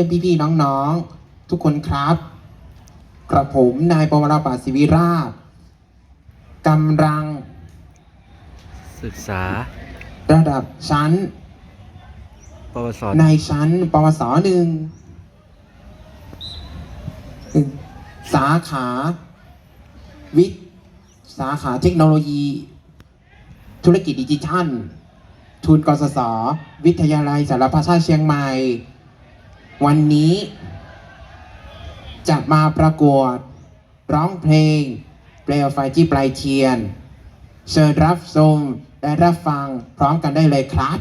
เป็นพี่ๆน้องๆ ทุกคนครับ กระผมนายปวราปาศิวิราชกำลัง ศึกษา ระดับชั้น ปวสในชั้นปวสหนึ่ง สาขา วิทย์ สาขาเทคโนโลยี ธุรกิจดิจิทัล ทุนกสศวิทยาลัยสารพัดชาติเชียงใหม่ วันนี้จะมาประกวดร้องเพลง เปลวไฟที่ปลายเทียน เชิญรับชมและรับฟังพร้อมกันได้เลยครับ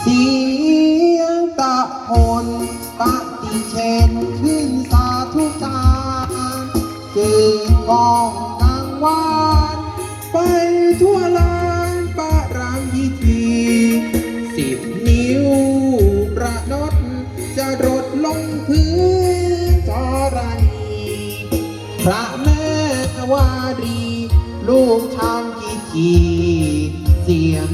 เสียงตะพนปฏิเชนขึ้นสาธุการเกิดกองกลางวานไปทั่วลานประรามพิธีสิบนิ้วประนดจะรดลงพื้นธรณีพระแม่วารี ลูกทำพิธีเสียง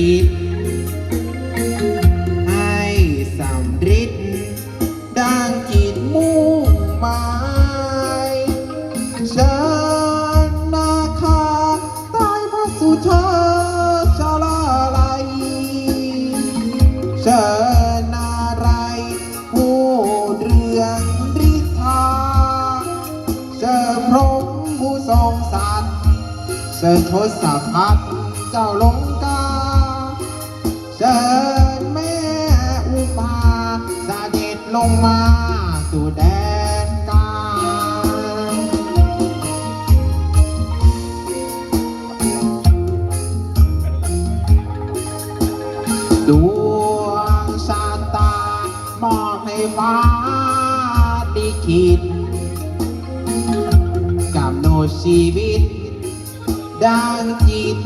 สถิตให้สำริดดังจิตมุ่งหมายเชิญนาคาใต้พระสุธาชาลาลัยเชิญนาไรายณ์ผู้เรืองฤทธาเชิญพรหมผู้ทรงสัตว์เชิญทศพัฒเจ้าลง ญแม่อุมาสเสด็จลงมาสู่แดนกลางดวงชะตามอบให้ฟ้าดิคิดกำหนดชีวิตดังจิต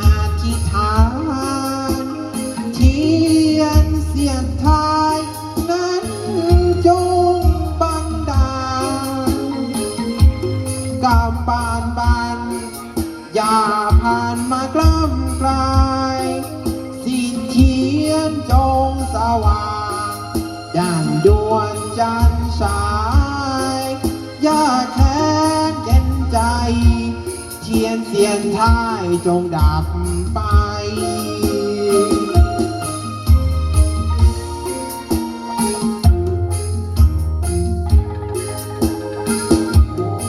อธิษฐาน จันทร์ฉายย่าแค้นเย็นใจ เทียนเสียนท้ายจงดับไป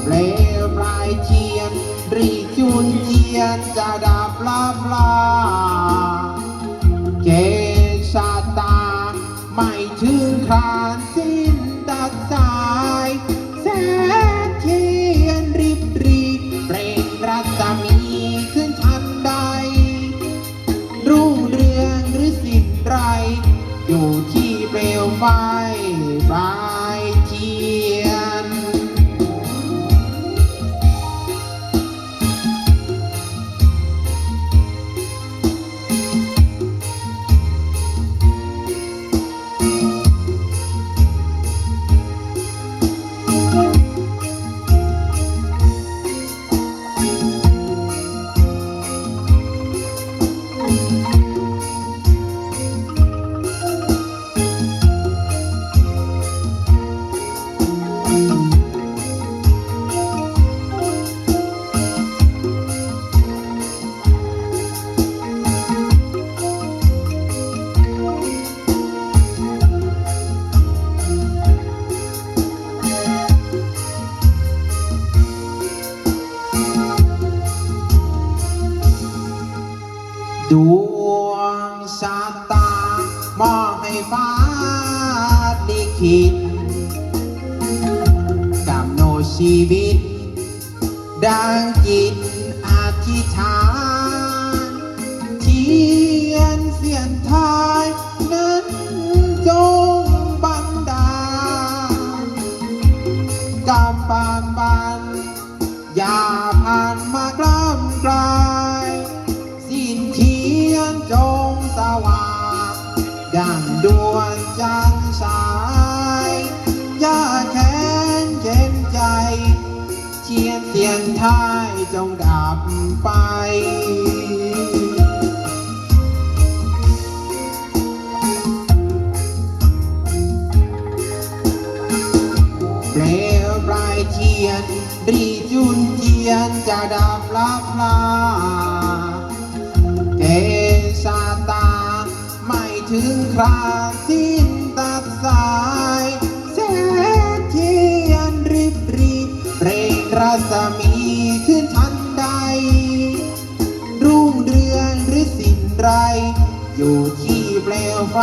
เปลวปลายเทียนรีจุนเทียนจะดับลับลาเกชาตาไม่ถึงครา ลิขิตกำหนดชีวิต ดังจิตอธิษฐานเทียนเสียนทายนั้นจงบันดาลกำปานบันอย่าผ่านมากล้ำกลายสิ้นเทียนจงสว่างดังดวง ท้ายจงดับไปเปลวปลายเทียน รีจุนเทียนจะดับลับลาเกชาตา ไม่ถึงคราสิ้นตัดสา ไกล อยู่ที่เปลวไฟ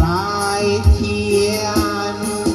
ปลายเทียน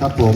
ครับผม